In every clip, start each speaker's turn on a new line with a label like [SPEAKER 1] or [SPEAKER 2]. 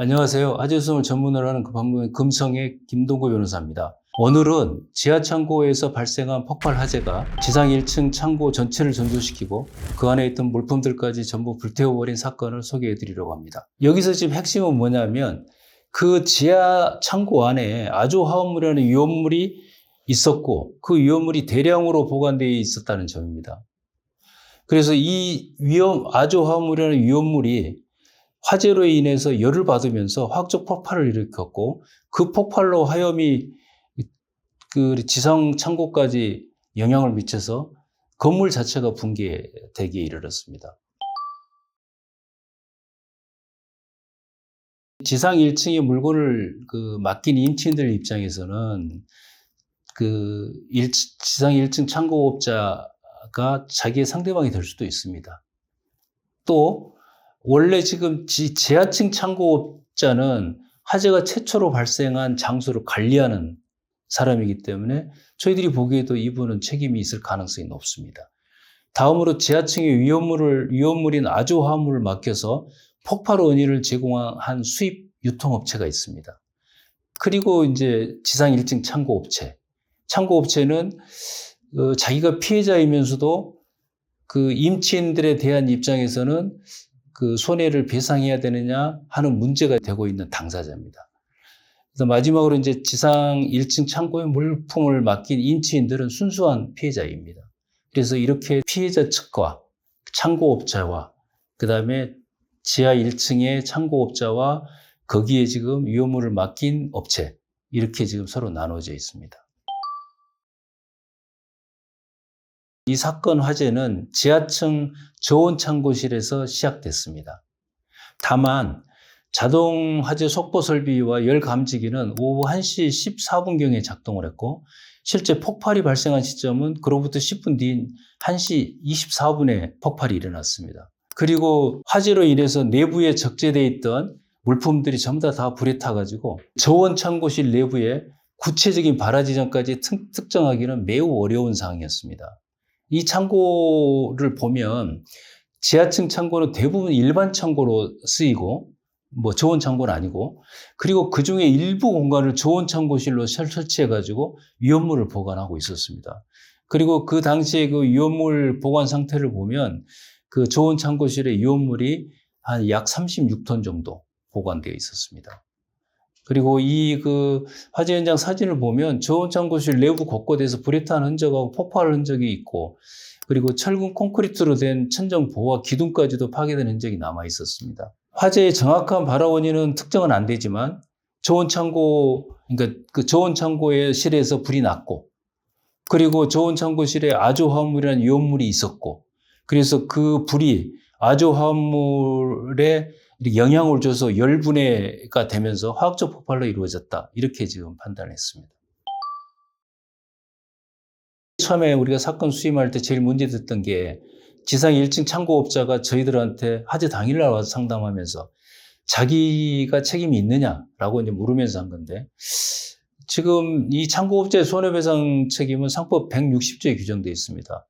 [SPEAKER 1] 안녕하세요. 하재수을 전문으로 하는 그 방송의 금성의 김동구 변호사입니다. 오늘은 지하 창고에서 발생한 폭발 화재가 지상 1층 창고 전체를 전도시키고 그 안에 있던 물품들까지 전부 불태워버린 사건을 소개해 드리려고 합니다. 여기서 지금 핵심은 뭐냐면 그 지하 창고 안에 아주 화합물이라는 위험물이 있었고 그 위험물이 대량으로 보관되어 있었다는 점입니다. 그래서 이 위험, 아주 화합물이라는 위험물이 화재로 인해서 열을 받으면서 화학적 폭발을 일으켰고 그 폭발로 하염이 그 지상 창고까지 영향을 미쳐서 건물 자체가 붕괴되기에 이르렀습니다. 지상 1층에 물건을 그 맡긴 임치인들 입장에서는 그 일- 지상 1층 창고업자가 자기의 상대방이 될 수도 있습니다. 또 원래 지금 지, 지하층 창고업자는 화재가 최초로 발생한 장소를 관리하는 사람이기 때문에 저희들이 보기에도 이분은 책임이 있을 가능성이 높습니다. 다음으로 지하층에 위험물을, 위험물인 아주 화물을 맡겨서 폭발 원인을 제공한 수입 유통업체가 있습니다. 그리고 이제 지상 1층 창고업체. 창고업체는 어, 자기가 피해자이면서도 그 임치인들에 대한 입장에서는 그 손해를 배상해야 되느냐 하는 문제가 되고 있는 당사자입니다. 그래서 마지막으로 이제 지상 1층 창고에 물품을 맡긴 임치인들은 순수한 피해자입니다. 그래서 이렇게 피해자 측과 창고업자와 그 다음에 지하 1층의 창고업자와 거기에 지금 위험물을 맡긴 업체 이렇게 지금 서로 나눠져 있습니다. 이 사건 화재는 지하층 저온 창고실에서 시작됐습니다. 다만 자동 화재 속보 설비와 열 감지기는 오후 1시 14분경에 작동을 했고 실제 폭발이 발생한 시점은 그로부터 10분 뒤인 1시 24분에 폭발이 일어났습니다. 그리고 화재로 인해서 내부에 적재되어 있던 물품들이 전부 다, 다 불에 타가지고 저온 창고실 내부에 구체적인 발화 지점까지 특- 특정하기는 매우 어려운 상황이었습니다. 이 창고를 보면 지하층 창고는 대부분 일반 창고로 쓰이고 뭐 저온 창고는 아니고 그리고 그 중에 일부 공간을 저온 창고실로 설- 설치해 가지고 위험물을 보관하고 있었습니다. 그리고 그 당시에 그 위험물 보관 상태를 보면 그 저온 창고실의 위험물이 한 약 36톤 정도 보관되어 있었습니다. 그리고 이 그 화재 현장 사진을 보면 저온 창고실 내부 곳곳에서 불에 탄 흔적하고 폭발 흔적이 있고 그리고 철근 콘크리트로 된 천정 보와 기둥까지도 파괴된 흔적이 남아 있었습니다. 화재의 정확한 발화 원인은 특정은 안 되지만 저온 창고 그러니까 그 저온 창고의 실에서 불이 났고 그리고 저온 창고실에 아조 화합물이라는 위험물이 있었고 그래서 그 불이 아조 화합물에 영향을 줘서 열분해가 되면서 화학적 폭발로 이루어졌다. 이렇게 지금 판단했습니다. 처음에 우리가 사건 수임할 때 제일 문제됐던 게 지상 1층 창고업자가 저희들한테 화재 당일날 와서 상담하면서 자기가 책임이 있느냐라고 이제 물으면서 한 건데 지금 이 창고업자의 손해배상 책임은 상법 160조에 규정되어 있습니다.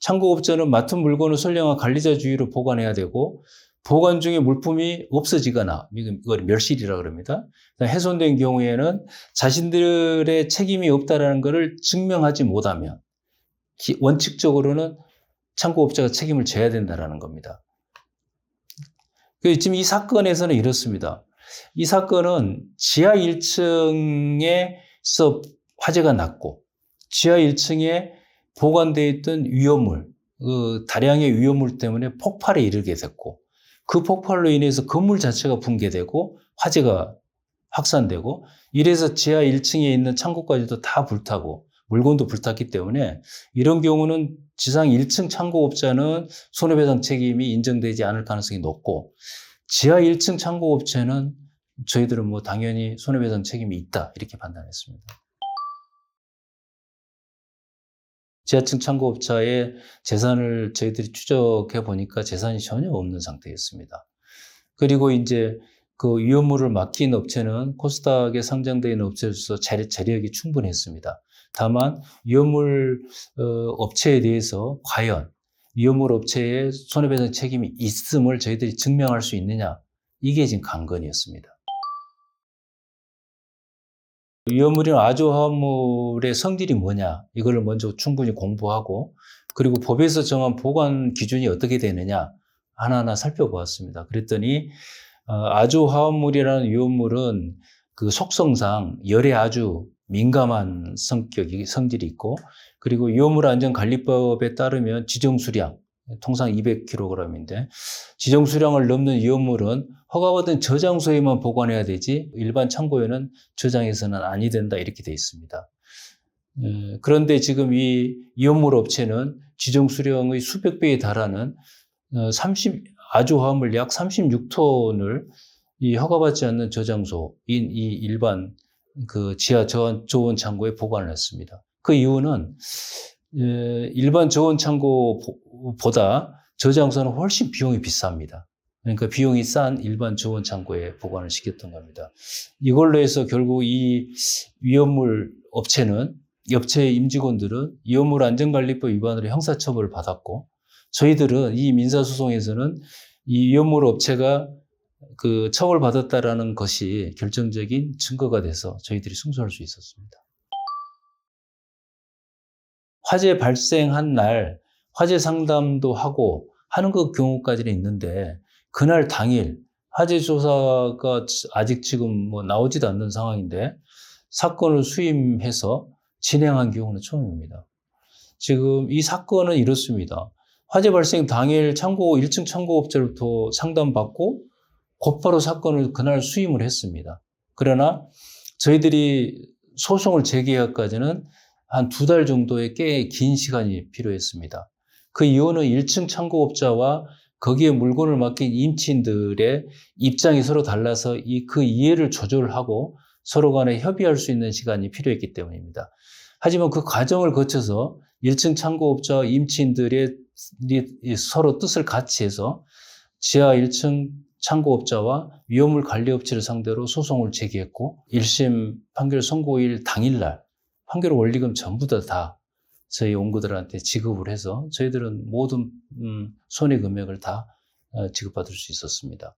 [SPEAKER 1] 창고업자는 맡은 물건을 선량한 관리자 주의로 보관해야 되고 보관 중에 물품이 없어지거나 이걸 멸실이라 그럽니다. 훼손된 경우에는 자신들의 책임이 없다라는 것을 증명하지 못하면 기- 원칙적으로는 창고업자가 책임을 져야 된다라는 겁니다. 그 지금 이 사건에서는 이렇습니다. 이 사건은 지하 1층에서 화재가 났고 지하 1층에 보관되어 있던 위험물, 그 다량의 위험물 때문에 폭발에 이르게 됐고 그 폭발로 인해서 건물 자체가 붕괴되고 화재가 확산되고 이래서 지하 1층에 있는 창고까지도 다 불타고 물건도 불탔기 때문에 이런 경우는 지상 1층 창고업자는 손해배상 책임이 인정되지 않을 가능성이 높고 지하 1층 창고업체는 저희들은 뭐 당연히 손해배상 책임이 있다 이렇게 판단했습니다. 지하층 창고업자의 재산을 저희들이 추적해 보니까 재산이 전혀 없는 상태였습니다. 그리고 이제 그 위험물을 맡긴 업체는 코스닥에 상장되어 있는 업체로서 자리, 자력이 충분했습니다. 다만 위험물 어, 업체에 대해서 과연 위험물 업체의 손해배상 책임이 있음을 저희들이 증명할 수 있느냐 이게 지금 관건이었습니다. 위험물이나 아주화합물의 성질이 뭐냐 이걸 먼저 충분히 공부하고 그리고 법에서 정한 보관 기준이 어떻게 되느냐 하나하나 살펴보았습니다. 그랬더니 어, 아주화합물이라는 위험물은 그 속성상 열에 아주 민감한 성격이 성질이 있고 그리고 위험물 안전 관리법에 따르면 지정 수량 통상 200kg인데 지정 수량을 넘는 위험물은 허가받은 저장소에만 보관해야 되지 일반 창고에는 저장해서는 아니 된다 이렇게 돼 있습니다. 에, 그런데 지금 이 위험물 업체는 지정 수량의 수백 배에 달하는 어, 30 아주 화합물 약 36톤을 이 허가받지 않는 저장소인 이 일반 그 지하 저온, 창고에 보관을 했습니다. 그 이유는 에, 일반 저온 창고 보다 저장소는 훨씬 비용이 비쌉니다. 그러니까 비용이 싼 일반 저온 창고에 보관을 시켰던 겁니다. 이걸로 해서 결국 이 위험물 업체는 업체의 임직원들은 위험물 안전관리법 위반으로 형사처벌을 받았고 저희들은 이 민사소송에서는 이 위험물 업체가 그 처벌받았다라는 것이 결정적인 증거가 돼서 저희들이 승소할 수 있었습니다. 화재 발생한 날 화재 상담도 하고 하는 그 경우까지는 있는데 그날 당일 화재 조사가 아직 지금 뭐 나오지도 않는 상황인데 사건을 수임해서 진행한 경우는 처음입니다. 지금 이 사건은 이렇습니다. 화재 발생 당일 창고 1층 창고업체로부터 상담받고 곧바로 사건을 그날 수임을 했습니다. 그러나 저희들이 소송을 제기하기까지는 한 두 달 정도의 꽤 긴 시간이 필요했습니다. 그 이유는 1층 창고업자와 거기에 물건을 맡긴 임치인들의 입장이 서로 달라서 이 그 이해를 조절하고 서로 간에 협의할 수 있는 시간이 필요했기 때문입니다. 하지만 그 과정을 거쳐서 1층 창고업자와 임치인들의 서로 뜻을 같이 해서 지하 1층 창고업자와 위험물 관리업체를 상대로 소송을 제기했고 1심 판결 선고일 당일날 판결 원리금 전부 다, 다 저희 원고들한테 지급을 해서 저희들은 모든 음, 손해 금액을 다 어, 지급받을 수 있었습니다.